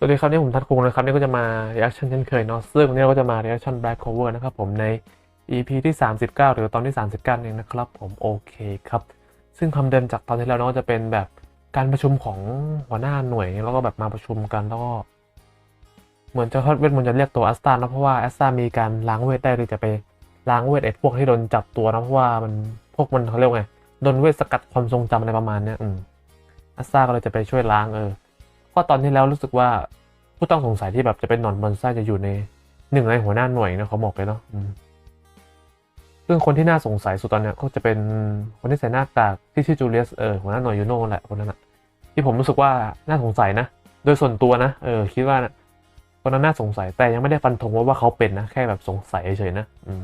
สวัสดีครับนี่ผมทัดคุงนะครับนี่ก็จะมา reaction เช่นเคยเนาะซึ่งวันนี้เราก็จะมา reaction black cover นะครับผมใน EP ที่ 39 หรือตอนที่ 39เองนะครับผมโอเคครับ ซึ่งคำเดิมจากตอนที่แล้วเนาะจะเป็นแบบการประชุมของหัวหน้าหน่วยแล้วก็แบบมาประชุมกันแล้วก็เหมือนจะทอดเวทมนต์จะเรียกตัวแอสตานะเพราะว่าแอสตามีการล้างเวทได้หรือจะไปล้างเวทไอ้พวกที่โดนจับตัวนะเพราะว่ามันพวกมันเขาเรียกไงโดนเวทสกัดความทรงจำอะไรประมาณเนี้ยอืมแอสตาก็เลยจะไปช่วยล้างเออ เพราะตอนที่แล้วรู้สึกว่าผู้ต้องสงสัยที่แบบจะเป็นนอนบอนซาจะอยู่ในหนึ่งในหัวหน้าหน่วยนะเขาบอกเลยเนาะซึ่งคนที่น่าสงสัยสุดตอนเนี้ยก็จะเป็นคนที่ใส่หน้ากากที่ชื่อจูเลียสเออหัวหน้าหน่วยยูโน่แหละคนนั้นอะที่ผมรู้สึกว่าน่าสงสัยนะ โดยส่วนตัวนะเออคิดว่านะคนนั้นน่าสงสัยแต่ยังไม่ได้ฟันธงว่าว่าเขาเป็นนะแค่แบบสงสัยเฉยๆนะอืม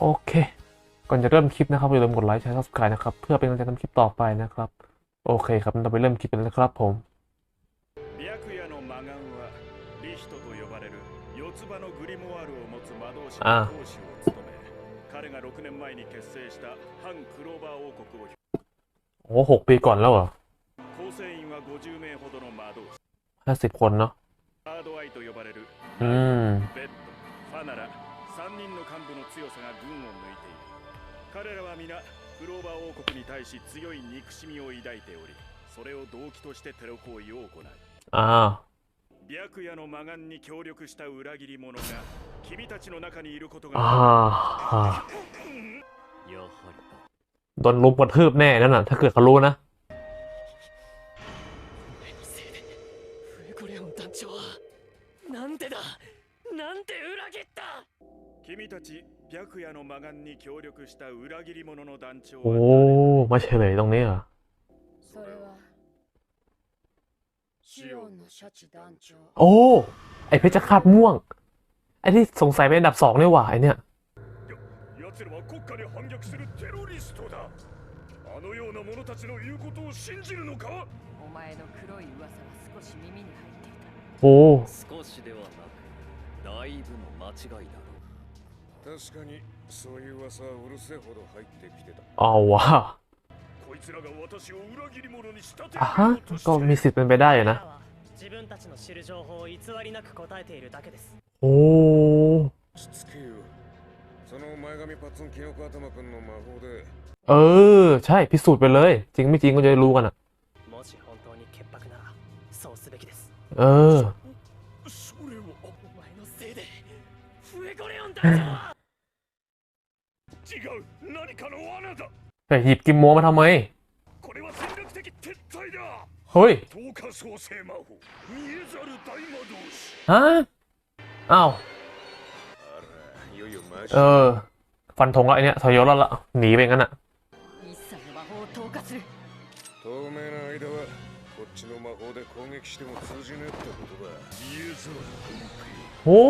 โอเค ก่อนจะเริ่มคลิปนะครับอย่าลืมกดไลค์แชร์ซับสไครต์นะครับเพื่อเป็นกำลังใจทำคลิปต่อไปนะครับ โอเคครับเราไปเริ่มคลิปกันนะครับผม はリヒトと呼ばれる四つ葉のグリモワールを持つ魔導士ああの当主を務め彼が6年前に結成した反クローバー王国を โอ้หกปีก่อนแล้วเหรอ 構成員は50名ほどの魔導士 ห้าสิบคนเนาะ ハードアイと呼ばれる อืม ベッドファナラ3人の幹部の強さが群を抜いている彼らは皆クローバー王国に対し強い憎しみを抱いておりそれを動機としてテロ行為を行う อ่า 白夜の魔眼に協力した裏切り者が君たちの中にいること อ่า が อ่า やは โดนลุมกระทืบแน่นั่นน่ะ ถ้าเกิดเขารู้นะ フレコレオン団長はなんでだなんで裏切ったり君たち白夜の魔眼に協力した裏切り者の団長 โอ้ は มาเฉลยตรงนี้เหรอ それは โอ้ ไอเพชรคาดม่วง ไอที่สงสัยเป็นอันดับสองนี่ว่าไอเนี่ยโอ้เอาว่ะ こいつらが私を裏切り者に仕立て อ่ะฮะ ようとして ก็ いる มีสิทธิ์เป็นไปได้อยู่ 彼 นะ らは自分たちの知る情報を偽りなく答えているだけです โอ้ しつけよその前髪パッツンキノコ頭くんの魔法で เออ ใช่พิสูจน์ไปเลย จริงไม่จริงก็จะได้รู้กันอ่ะ もし本当に潔白ならそうすべきです เออ จะหยิบกิมโมมาทำไม เฮ้ย ฮะ อ้าว เออ ฟันธงล้ไอเนี่ยถอยยศแล้วละหนีไปงั้นอะโอ้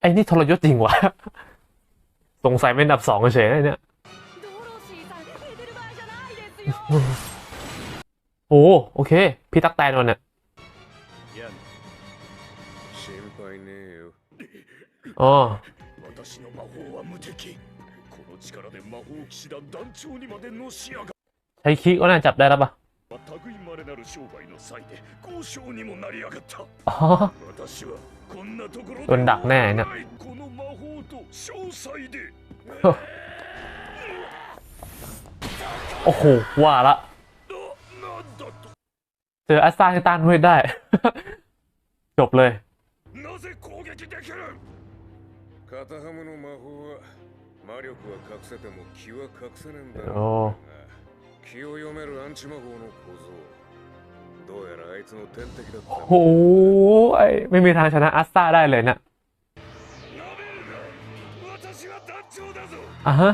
ไอ้นี่ทรยศจริงวะ สงสัยเป็นอันดับสองเฉยๆนะเนี่ย ドロシーさん寝てる場合じゃないですよ โอ้โอเค พี่ตักแตนวันเนี่ย やん心配ねえよ อ๋อ 私の魔法は無敵この力で魔法騎士団団長にまでのし上が ใช้คีก็น่าจับได้แล้วปะ 類いまれなる商売の際で交渉にも成り上がった อ๋อ 私はこんなところでโดนดักแ โอ้โห ว่าละ ななんだと เจออัสซาที่ต้านเวทได้ จบเลย なぜ攻撃できるカタハムの魔法は魔力は隠せても気は隠せねえんだおろう気を読めるアンチ魔法の構造どうやらあいつの天敵だった โอ้ยไม่มีทางชนะอัสซาได้เลยนะ อะฮะ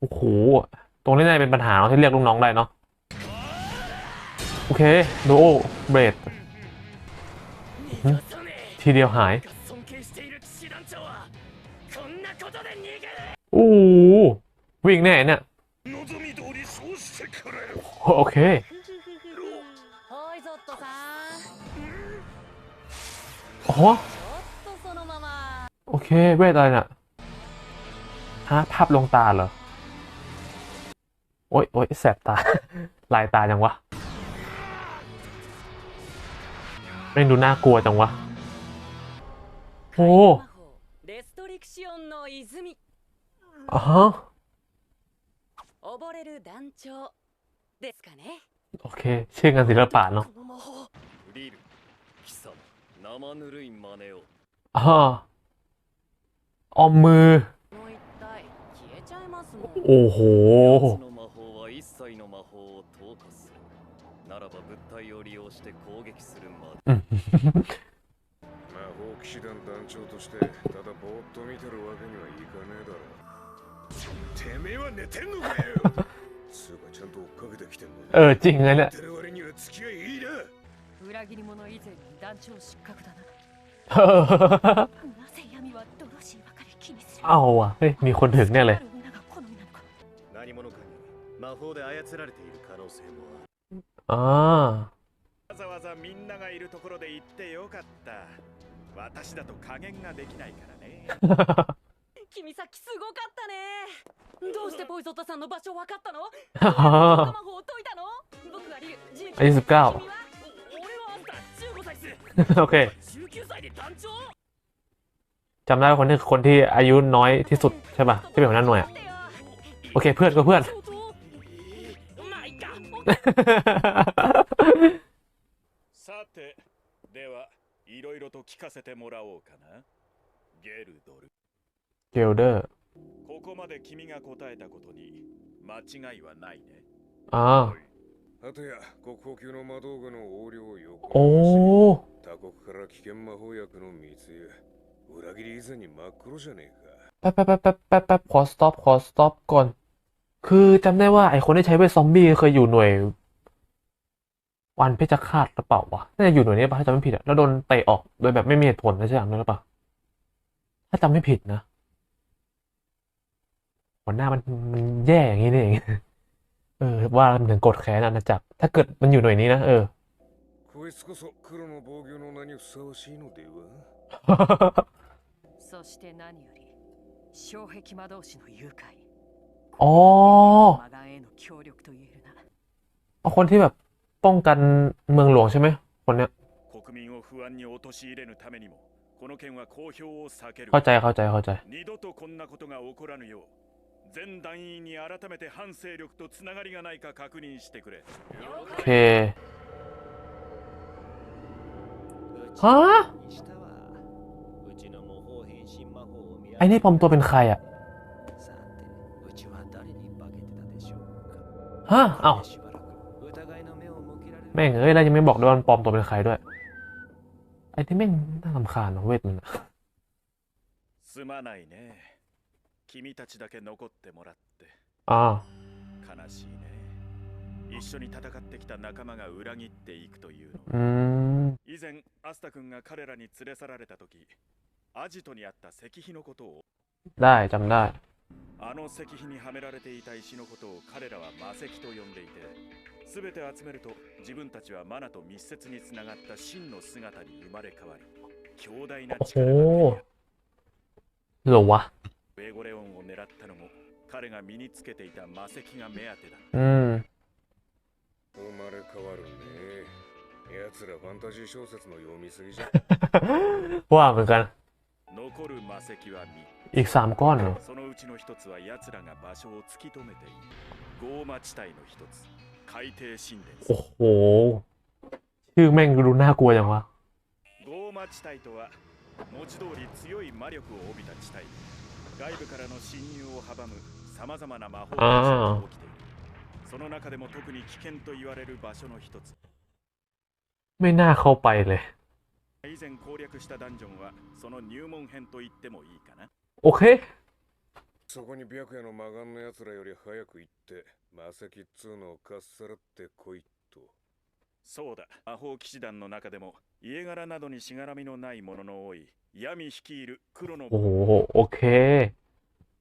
โอ้โห ตรงนี้นายเป็นปัญหาเนาะที่เรียกลูกน้องได้เนาะ โอเค โดเบรด ทีเดียวหาย โอ้วิ่งแน่เนี่ยโอเคโอ้ โอเค เวทอะไรนะ่ะฮะภาพลงตาเหรอ โอ๊ยโอ๊ยแสบตา ลายตาจังวะไม่ดูน่ากลัวจังวะ โอ้อะฮโอเคเชื่อกันศิลปะเนาะอ๋อ ออมมือ もう一体消えちゃいますもん โอ้โห 奴の魔法は一切の魔法を投下するならば物体を利用して攻撃するまでうん魔法騎士団団長としてただぼーっと見てるわけにはいかねえだろてめえは寝てんのかよつうかちゃんと追っかけてきてんの เออจริงนะเนี่ย 寝てる割には付き合いいいな裏切り者以前に団長失格だな เอาว่ะเฮ้ยมีคนถึงเนี่ยเลย ある女が好みなのか何者かに魔法で操られている可能性もある อ่า わざわざみんながいるところで行ってよかった私だと加減ができないからね君さっきすごかったねどうしてポイゾットさんの場所分かったのฮ่าฮ่า 魔法を解いたの僕はリュウジュอายุสิบเก้า 君はお俺はあんた15歳っす โอเค 19歳で団長 จำได้ว่าคนนี้คือคนที่อายุน้อยที่สุดใช่ป่ะ ที่เป็นหัวหน้าหน่วยอะ โอเค เพื่อนก็เพื่อน まあいっかさてではいろいろと聞かせてもらおうかなゲルドル เกลเดอร์ ここまで君が答えたことに間違いはないね อ่า あとや国宝級の魔道具の横領をよく โอ้ 他国から危険魔法薬の密輸 裏切り以前に真っ黒じゃねえか แป๊บแป๊บแป๊บแป๊บแป๊บแป๊บขอสต็อปขอสต็อปก่อน คือจำได้ว่าไอคนที่ใช้เวทซอมบี้เคยอยู่หน่วย วันเพชฌฆาตหรือเปล่าวะน่าจะอยู่หน่วยนี้ป่ะถ้าจำไม่ผิดอะแล้วโดนเตะออกโดยแบบไม่มีเหตุผลนะใช่ไหมหรือเปล่าถ้าจำไม่ผิดนะหัวหน้ามันมันแย่อย่างนี้นี่เอง เออ ว่ามันถึงกดแค้นอาณาจักรถ้าเกิดมันอยู่หน่วยนี้นะเออ こいつこ そ黒の防御の名にふさわしいのではそして何より障壁魔導士の誘拐 อ๋อ 魔眼への協力と言えるな เอาคนที่แบบป้องกันเมืองหลวงใช่ไหมคนเนี้ย 国民を不安に陥れぬためにもこの件は公表を避ける เข้าใจเข้าใจเข้าใจ 二度とこんなことが起こらぬよう全団員に改めて反勢力とつながりがないか確認してくれ โอเ ไอ้นี่ปลอมตัวเป็นใครอ่ะ さてうちは誰に化けてたでしょう ฮะ か เอ้า しばらく疑いの目を向けられる แม่งเอ้ยแล้วยังไม่บอกด้วยว่ามันปลอมตัวเป็นใครด้วย ไอ้ที่แม่งน่ารำคาญเนอะเวทมันอะ すまないね君たちだけ残ってもらって อ่า 悲しいね一緒に戦ってきた仲間が裏切っていくというの อืม 以前アスタ君が彼らに連れ去られた時 アジトにあった石碑のことを ได้จำได้ あの石碑にはめられていた石のことを彼らは魔石と呼んでいて全て集めると自分たちはマナと密接につながった真の姿に生まれ変わり強大な力が手に入る เหรอวะ ベゴレオンを狙ったのも彼が身につけていた魔石が目当てだ อืม 生まれ変わるね奴らファンタジー小説の読みすぎじゃ ว่าเหมือนกัน 残る魔石は อีกสามก้อนเหรอそのうちの一つは奴らが場所を突き止めているゴーマ地帯の一つ海底神殿โอ้โหชื่อแม่งดูน่ากลัวจังวะゴーマ地帯とは文字通り強い魔力を帯びた地帯外部からの侵入を阻むさまざまな魔法が起きているその中でも特に危険と言われる場所の一つไม่น่าเข้าไปเลย 以前攻略したダンジョンはその入門編と言ってもいいかな。おへ？そこに白夜の魔眼の奴らより早く行って魔石2のをかっさらってこいと。そうだ。魔法騎士団の中でも家柄などにしがらみのない者の多い闇率いる黒のおおオッケ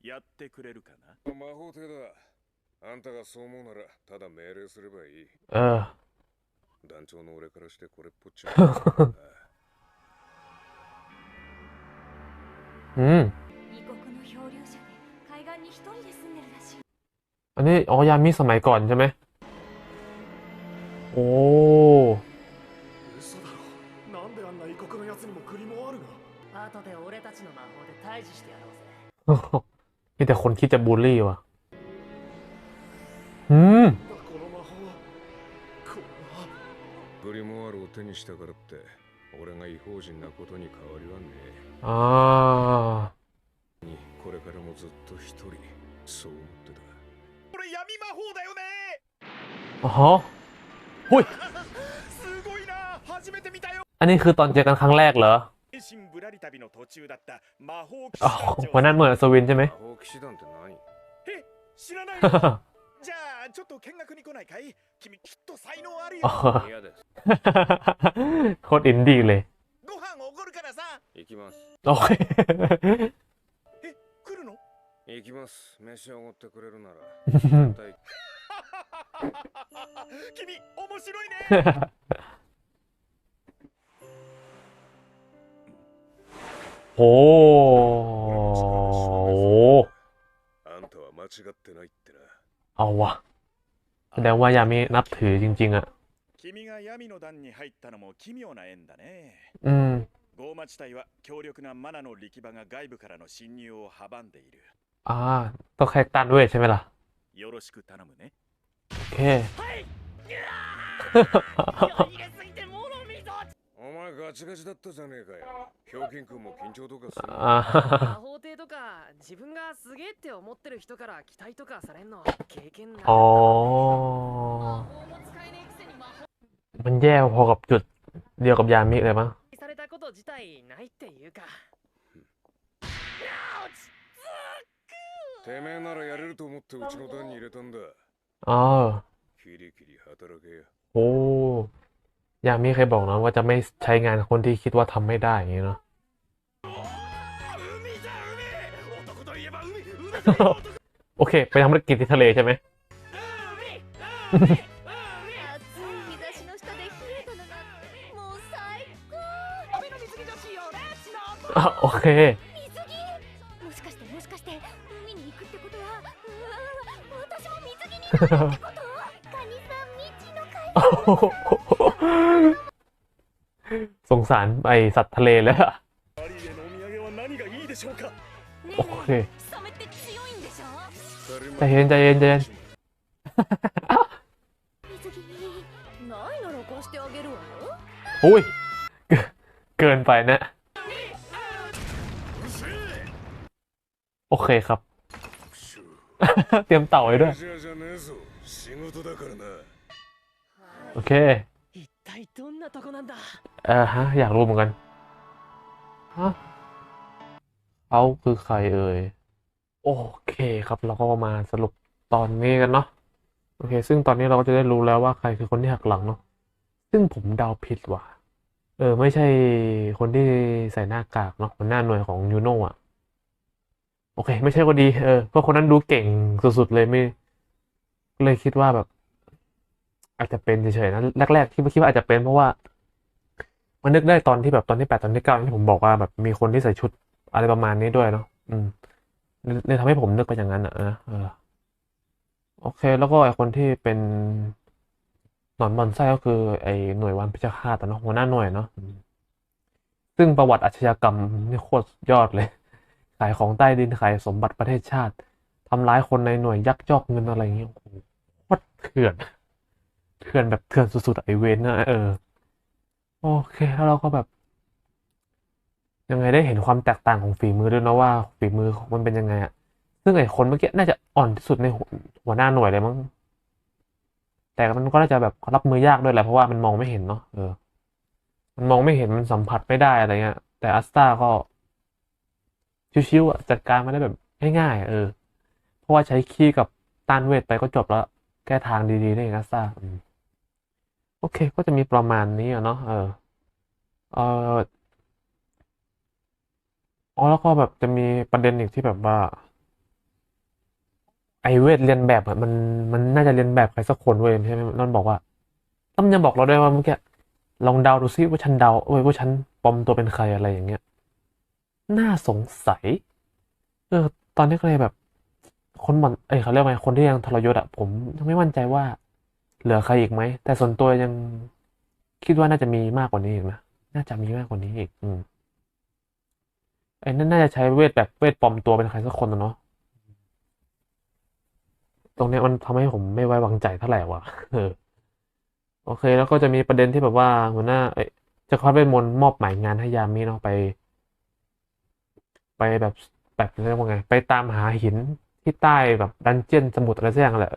ー。やってくれるかな？魔法帝だ。あんたがそう思うならただ命令すればいい。ああ。団長の俺からしてこれっぽっちゃ。อืม 異国の漂流者で海岸に一人で住んでるらしい อันนี้อ๋อยามิสมัยก่อนใช่ไหมโอ้ 嘘だろなんであんな異国のやつにも栗もあるが後で俺たちの魔法で退治してやろうぜ มีแต่คนคิดจะบูลลี่ว่ะอืม なんだこの魔法はこれはグリモワールを手にしたからって俺が違法人なことに変わりはね อ่ า えにこれからもずっと一人そう思ってたこれ闇魔法だよね อ๋อฮะหุ้ย すごいな初めて見たよ อันนี้คือตอนเจอกันครั้งแรกเหรอ 変身ぶらり旅の途中だった魔法騎士 อ๋อ 団長 วันนั้นเหมือนอัศวินใช่ไหม 魔法騎士団って何え知らないのじゃあちょっと見学に来ないかい君きっと才能あるよ อ๋อ 嫌です โคตรอินดี้เลย ご飯おごるからさ行きます โอเค え来るの行きます飯をおごってくれるなら絶対君面白いね โอ้โห あんたは間違ってないってな เอาวะแสดงว่ายามินับถือจริง ๆ อ่ะ 君が闇の段に入ったのも奇妙な縁だね อืม ゴーマ地帯は強力なマナの力場が外部からの侵入を阻んでいる อ่าต้องแค่ตันเวทใช่ไหมล่ะ よろしく頼むね โอเค 入れすぎてもろみぞお前ガチガチだったじゃねえかよひょうきんくんも緊張とかするあ魔法帝とか自分がすげえって思ってる人から期待とかされんの経験な อ๋อ มันแย่พอกับจุดเดียวกับยามิเลยมั้ง されたこと自体ないっていうかてめえならやれると思ってうちの団に入れたんだ อ๋อ キリキリ働けや โอ้ยามิเคยบอกนะว่าจะไม่ใช้งานคนที่คิดว่าทำไม่ได้อย่างนี้เนาะ 海じゃ海男といえば海海じゃ男 โอเค ไปทำธุรกิจที่ทะเลใช่ไหม โอเคสงสารไอสัตว์ทะเลแล้วอะโอเคใจเย็นใจเย็นใจเย็นอุ้ย เกินไปนะ โอเคครับ เตรียมเต่าไว้ด้วย โอเคเอ่าฮะ อยากรู้เหมือนกัน ฮะเขาคือใครเอ่ย โอเคครับ เราก็มาสรุปตอนนี้กันเนาะ โอเค ซึ่งตอนนี้เราก็จะได้รู้แล้วว่าใครคือคนที่หักหลังเนาะ ซึ่งผมเดาผิดว่ะ เออ ไม่ใช่คนที่ใส่หน้ากากเนาะคนหน้าหน่วยของยูโน่อะ โอเค ไม่ใช่ก็ดีเออเพราะคนนั้นดูเก่งสุดๆเลยไม่ เลยคิดว่าแบบ อาจจะเป็นเฉยๆนะแรกๆที่คิดว่าอาจจะเป็นเพราะว่า มันนึกได้ตอนที่แบบตอนที่แปดตอนที่เก้าที่ผมบอกว่าแบบมีคนที่ใส่ชุดอะไรประมาณนี้ด้วยเนาะอืมเลยเลยทำให้ผมนึกไปอย่างนั้นอะนะเออโอเค แล้วก็ไอคนที่เป็นหนอนบอนไส้ก็คือ ไอหน่วยวันพิชฆาตอะเนาะหัวหน้าหน่วยเนาะซึ่งประวัติอาชญากรรมนี่โคตรยอดเลย ขายของใต้ดินขายสมบัติประเทศชาติทำร้ายคนในหน่วยยักยอกเงินอะไรเงี้ยโอ้โหโคตรเถื่อนเถื่อนแบบเถื่อนสุดๆไอเวนนะเออ โอเคแล้วเราก็แบบ ยังไงได้เห็นความแตกต่างของฝีมือด้วยนะว่าฝีมือของมันเป็นยังไงอะซึ่งไอคนเมื่อกี้น่าจะอ่อนที่สุดในหัวหัวหน้าหน่วยเลยมั้งแต่มันก็น่าจะแบบรับมือยากด้วยแหละเพราะว่ามันมองไม่เห็นเนาะเออ มันมองไม่เห็นมันสัมผัสไม่ได้อะไรเงี้ย แต่อัสตาก็ ชิวๆอะจัดการมาได้แบบง่ายๆเออ เพราะว่าใช้คีย์กับต้านเวทไปก็จบแล้ว แก้ทางดีๆได้เองอัสตาโอเค ก็จะมีประมาณนี้อะเนาะเออเอออ๋อแล้วก็แบบจะมีประเด็นอีกที่แบบว่า ไอเวทเรียนแบบอะมันมันน่าจะเรียนแบบใครสักคนเว้ยใช่ไหมนั่นบอกว่าต้อมยังบอกเราด้วยว่าเมื่อกี้ลองเดาดูซิว่าฉันเดาเอ้ยว่าฉันปลอมตัวเป็นใครอะไรอย่างเงี้ย น่าสงสัย เออ ตอนนี้ก็เลยแบบ คนหมดเอ้ยเขาเรียกว่าไงคนที่ยังทรยศอะผมยังไม่มั่นใจว่า เหลือใครอีกไหม แต่ส่วนตัวยังคิดว่าน่าจะมีมากกว่านี้อีกนะ น่าจะมีมากกว่านี้อีก อืมไอ้นั่นน่าจะใช้เวทแบบเวทปลอมตัวเป็นใครสักคนนะเนาะ ตรงเนี้ยมันทำให้ผมไม่ไว้วางใจเท่าไหร่ว่ะ เออ โอเค แล้วก็จะมีประเด็นที่แบบว่าหัวหน้า เอ้ยจักรพรรดิเวทมนต์มอบหมายงานให้ยามิเนาะไป ไปแบบแบบเรียกว่าไง ไปตามหาหินที่ใต้แบบดันเจียนสมุทรอะไรสักอย่างแหละ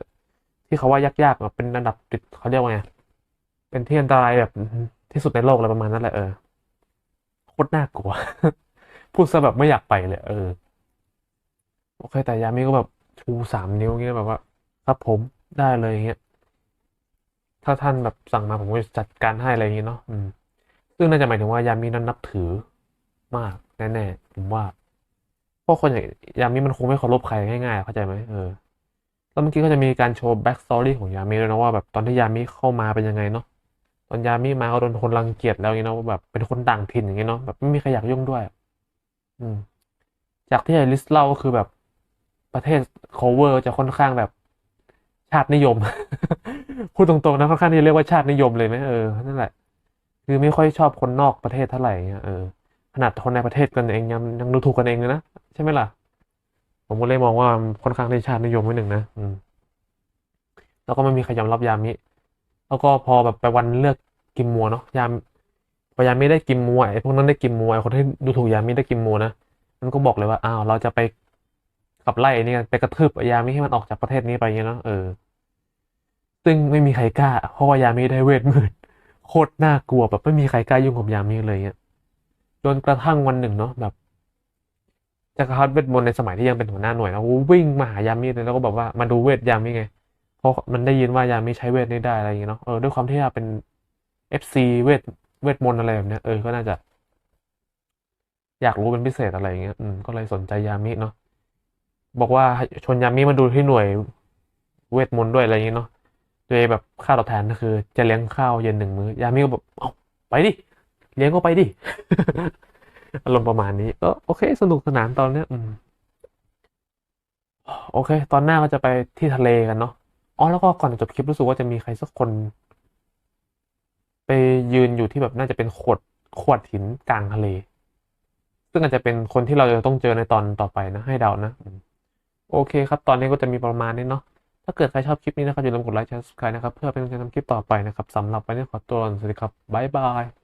ที่เขาว่ายากๆแบบเป็นระดับติดเขาเรียกว่าไงเป็นที่อันตรายแบบที่สุดในโลกอะไรประมาณนั้นแหละเออโคตรน่ากลัว พูดซะแบบไม่อยากไปเลย เออโอเคแต่ยามิก็แบบชูสามนิ้วเงี้ยแบบว่า ครับผมได้เลยอย่างเงี้ยถ้าท่านแบบสั่งมาผมก็จะจัดการให้อะไรอย่างเงี้ยเนาะอืม ซึ่งน่าจะหมายถึงว่ายามินั้นนับถือมาก แน่ๆผมว่า เพราะคนอย่างยามิมันคงไม่เคารพใครง่ายๆเข้าใจไหมเออแล้วเมื่อกี้ก็จะมีการโชว์แบ็กสตอรี่ของยามิด้วยนะว่าแบบตอนที่ยามิเข้ามาเป็นยังไงเนาะตอนยามิมาก็โดนคนรังเกียจแล้วอย่างเนาะแบบเป็นคนต่างถิ่นอย่างเงี้ยเนาะแบบไม่มีใครอยากยุ่งด้วย อืม จากที่ไอริสเล่าก็คือแบบประเทศโคเวอร์จะค่อนข้างแบบชาตินิยม พูดตรงๆนะค่อนข้างที่จะเรียกว่าชาตินิยมเลยไหมเออนั่นแหละ คือไม่ค่อยชอบคนนอกประเทศเท่าไหร่เงี้ยเออขนาดคนในประเทศกันเองยังยังดูถูกกันเองเลยนะ ใช่ไหมล่ะ ผมก็เลยมองว่าค่อนข้างที่ชาตินิยมไว้หนึ่งนะอืมแล้วก็ไม่มีใครยอมรับยามิ แล้วก็พอแบบไปวันเลือกกิมมัวเนาะยามพอยามิได้กิมมัวไอ้พวกนั้นได้กิมมัวไอ้คนที่ดูถูกยามิได้กิมมัวนะมันก็บอกเลยว่าอ้าวเราจะไปขับไล่นี่กันไปกระทืบยามิให้มันออกจากประเทศนี้ไปเงี้ยเนาะเออ ซึ่งไม่มีใครกล้า เพราะว่ายามิได้เวทมืดโคตรน่ากลัวแบบไม่มีใครกล้ายุ่งกับยามิเลยเงี้ยจนกระทั่งวันหนึ่งเนาะแบบ จักรพรรดิเวทมนต์ในสมัยที่ยังเป็นหัวหน้าหน่วยนะวิ่งมาหายามิเลยแล้วก็แบบว่ามาดูเวทยามิไง เพราะมันได้ยินว่ายามิใช้เวทนี้ได้อะไรอย่างเงี้ยเนาะเออด้วยความที่ว่าเป็น FC เวทเวทมนต์อะไรแบบเนี้ยเออก็น่าจะ อยากรู้เป็นพิเศษอะไรอย่างเงี้ยอืมก็เลยสนใจยามิเนาะบอกว่าชวนยามิมาดูที่หน่วยเวทมนต์ด้วยอะไรอย่างเงี้ยเนาะโดยแบบค่าตอบแทนก็คือ จะเลี้ยงข้าวเย็นหนึ่งมื้อยามิก็แบบเอาไปดิเลี้ยงก็ไปดิ อารมณ์ประมาณนี้ก็โอเค สนุกสนานตอนเนี้ยอืมโอเค ตอนหน้าก็จะไปที่ทะเลกันเนาะอ๋อแล้วก็ก่อนจบคลิปรู้สึกว่าจะมีใครสักคน ไปยืนอยู่ที่แบบน่าจะเป็นขวดขวดหินกลางทะเล ซึ่งอาจจะเป็นคนที่เราจะต้องเจอในตอนต่อไปนะ ให้เดานะ โอเคครับ ตอนนี้ก็จะมีประมาณนี้เนาะถ้าเกิดใครชอบคลิปนี้นะครับอย่าลืมกดไลค์แชร์ subscribe นะครับ เพื่อเป็นกำลังใจทำคลิปต่อไปนะครับสำหรับวันนี้ขอตัวลาสวัสดีครับบ๊ายบาย